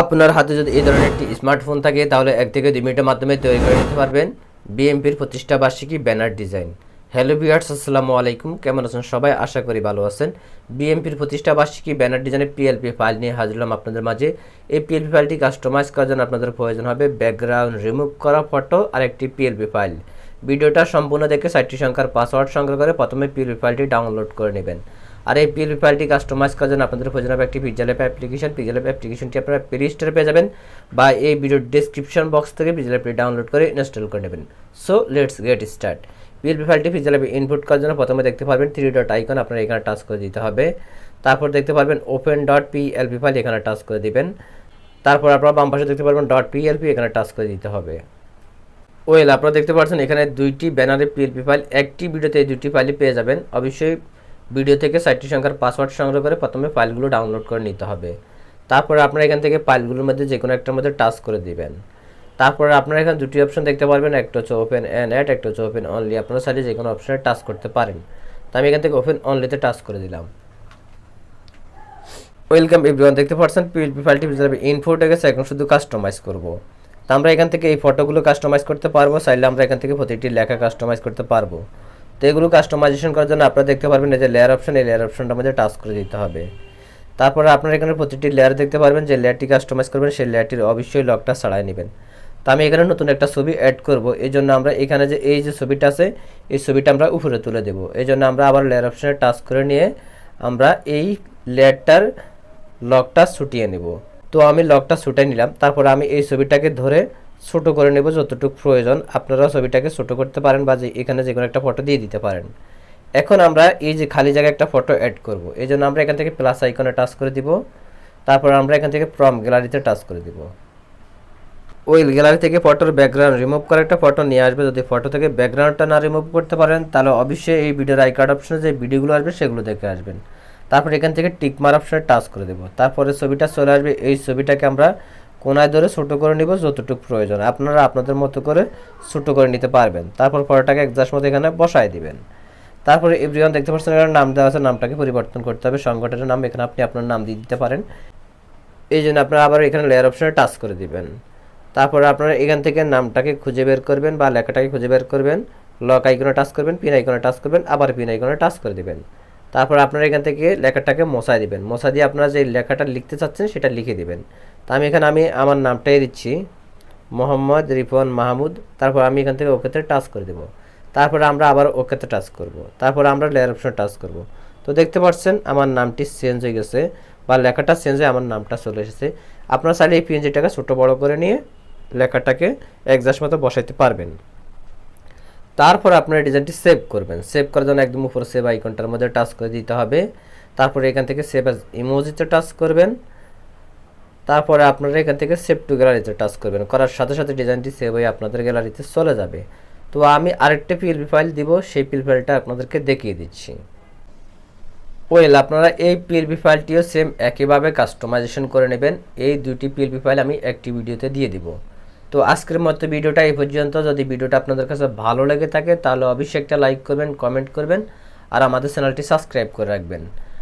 আপনার হাতে যদি এই ধরনের একটি স্মার্টফোন থাকে, তাহলে এক থেকে দুই মিনিটের মাধ্যমে তৈরি করে নিতে পারবেন বিএমপির প্রতিষ্ঠা বার্ষিকী ব্যানার ডিজাইন। হ্যালো বিয়ার্স আসসালামু আলাইকুম। কেমন আছেন সবাই? আশা করি ভালো আছেন। বিএমপির প্রতিষ্ঠা বার্ষিকী ব্যানার ডিজাইনের পিএলপি ফাইল নিয়ে হাজির হলাম আপনাদের মাঝে। এই পিএলপি ফাইলটি কাস্টমাইজ করার জন্য আপনাদের প্রয়োজন হবে ব্যাকগ্রাউন্ড রিমুভ করা ফটো আর একটি পিএলপি ফাইল ভিডিওটা সম্পূর্ণ দেখে সাইটটি সংখ্যার পাসওয়ার্ড সংগ্রহ করে প্রথমে পিএলপি ফাইলটি ডাউনলোড করে নেবেন। আর এই পিএলপি ফাইলটি কাস্টমাইজ করার জন্য আপনাদের প্রয়োজন হবে একটি অ্যাপ অ্যাপ্লিকেশন অ্যাপ অ্যাপ্লিকেশনটি আপনারা প্লে স্টোরে পেয়ে যাবেন বা এই ভিডিওর ডিসক্রিপশন বক্স থেকে অ্যাপটি ডাউনলোড করে ইনস্টল করে নেবেন। So let's get start PLP ফাইলটি অ্যাপে ইনপুট করার জন্য প্রথমে দেখতে পারবেন থ্রি ডট আইকন আপনারা এখানে টাচ করে দিতে হবে। তারপর দেখতে পারবেন ওপেন ডট পিএলপি ফাইল এখানে টাচ করে দিবেন। তারপর আপনারা বাম পাশে দেখতে পারবেন ডট পিএলপি এখানে টাচ করে দিতে হবে। ওয়েল আপনারা দেখতে পাচ্ছেন এখানে দুইটি ব্যানারে পিএলপি ফাইল একটি ভিডিওতে এই দুটি ফাইলই পেয়ে যাবেন। অবশ্যই ভিডিও থেকে সাইটটি সংখ্যার পাসওয়ার্ড সংগ্রহ করে প্রথমে ফাইলগুলো ডাউনলোড করে নিতে হবে। তারপরে আপনারা এখান থেকে ফাইলগুলোর মধ্যে যে কোনো একটার মধ্যে টাচ করে দিবেন। তারপরে আপনারা এখানে দুটি অপশন দেখতে পারবেন, একটা হচ্ছে ওপেন অ্যান্ড অ্যাড একটা হচ্ছে ওপেন অনলি আপনারা চাইলে যে কোনো অপশনে টাচ করতে পারেন। তো আমি এখান থেকে ওপেন অনলিতে টাচ করে দিলাম। ওয়েলকাম এভরিওয়ান দেখতে পাচ্ছেন? পিএলপি ফাইলটি হিসাবে ইনফোট গেছে এখন শুধু কাস্টমাইজ করব। তো আমরা এখান থেকে এই ফটোগুলো কাস্টমাইজ করতে পারব, চাইলে আমরা এখান থেকে প্রতিটি লেখা কাস্টমাইজ করতে পারব। তো এগুলো কাস্টমাইজেশন করার জন্য আপনারা দেখতে পারবেন এই যে লেয়ার অপশন এই লেয়ার অপশনটার মধ্যে টাচ করে দিতে হবে। তারপরে আপনারা এখানে প্রতিটি লেয়ার দেখতে পারবেন, যে লেয়ারটি কাস্টমাইজ করবেন, সেই লেয়ারটির অবশ্যই লকটা ছাড়াই নেবেন। তো আমি এখানে নতুন একটা ছবি অ্যাড করব, এই জন্য আমরা এখানে যে এই যে ছবিটা আছে, এই ছবিটা আমরা উপরে তুলে দেব। এই জন্য আমরা আবার লেয়ার অপশনে টাচ করে নিয়ে আমরা এই লেয়ারটার লকটা ছুটিয়ে নেব। তো আমি লকটা ছুটে নিলাম, তারপর আমি এই ছবিটাকে ধরে ছোট করে নেব যতটুকু প্রয়োজন। আপনারাও ছবিটাকে ছোট করতে পারেন বা যে এখানে যে কোনো একটা ফটো দিয়ে দিতে পারেন। এখন আমরা এই যে খালি জায়গায় একটা ফটো অ্যাড করব। এই জন্য আমরা এখান থেকে প্লাস আইকনে টাচ করে দিব। তারপর আমরা এখান থেকে প্রম গ্যালারিতে টাচ করে দিব। ওই গ্যালারি থেকে ফটোর ব্যাকগ্রাউন্ড রিমুভ করে একটা ফটো নিয়ে আসবে। যদি ফটো থেকে ব্যাকগ্রাউন্ডটা না রিমুভ করতে পারেন, তাহলে অবশ্যই এই ভিডিওর আই কার্ড অপশনে যে ভিডিওগুলো আসবে সেগুলো দেখে আসবেন। তারপর এখান থেকে টিকমার অপশনে টাচ করে দেবো। তারপরে ছবিটা চলে আসবে। এই ছবিটাকে আমরা কোনায় ধরে ছোটো করে নিব যতটুকু প্রয়োজন। আপনারা আপনাদের মতো করে ছোটো করে নিতে পারবেন। তারপর ফটোটাকে একজাস্ট মতো এখানে বসায় দিবেন। তারপরে এভরিওয়ান দেখতে পাচ্ছেন এখানে নাম দেওয়া আছে, নামটাকে পরিবর্তন করতে হবে। সংগঠনের নাম এখানে আপনি আপনার নাম দিয়ে দিতে পারেন। এই জন্য আপনারা আবার এখানে লেয়ার অপশানে টাচ করে দিবেন। তারপরে আপনারা এখান থেকে নামটাকে খুঁজে বের করবেন বা লেখাটাকে খুঁজে বের করবেন। লক আইকনে টাচ করবেন পিন আইকনে টাচ করবেন, আবার পিন আইকনে টাচ করে দিবেন। তারপর আপনারা এখান থেকে লেখাটাকে মশাই দিবেন। মশা দিয়ে আপনারা যে লেখাটা লিখতে চাচ্ছেন সেটা লিখে দিবেন। তা আমি এখানে আমি আমার নামটাই দিচ্ছি। মোহাম্মদ রিপন মাহমুদ। তারপর আমি এখান থেকে ওকেতে টাচ করে দেবো। তারপরে আমরা আবার ওকেতে টাচ করব। তারপর আমরা লেয়ার অপশনে টাচ করব। তো দেখতে পাচ্ছেন আমার নামটি চেঞ্জ হয়ে গেছে বা লেখাটা চেঞ্জ হয়ে আমার নামটা চলে এসেছে। আপনারা চাইলে এই পিএনজিটাকে ছোটো বড় করে নিয়ে লেখাটাকে একজাস্ট মতো বসাইতে পারবেন। তারপর আপনারা ডিজাইনটি সেভ করবেন। সেভ করার জন্য একদম উপরে সেভ আইকনটার মধ্যে টাচ করে দিতে হবে। তারপরে এখান থেকে সেভ ইমোজিতে টাচ করবেন। তারপরে আপনারা এখান থেকে সেভ টু গ্যালারিতে টাচ করবেন। করার সাথে সাথে ডিজাইনটি সেভ হয়ে আপনাদের গ্যালারিতে চলে যাবে। তো আমি আরেকটা পিএলপি ফাইল দিব, সেই পিএল ফাইলটা আপনাদেরকে দেখিয়ে দিচ্ছি। ওয়েল আপনারা এই পিএলপি ফাইলটিও সেম একইভাবে কাস্টমাইজেশন করে নেবেন। এই দুটি পিএলপি ফাইল আমি একটি ভিডিওতে দিয়ে দিব। তো আজকের মতো ভিডিওটা এই পর্যন্ত। যদি ভিডিওটা আপনাদের কাছে ভালো লেগে থাকে, তাহলে অবশ্যই একটা লাইক করবেন কমেন্ট করবেন, আর আমাদের চ্যানেলটি সাবস্ক্রাইব করে রাখবেন।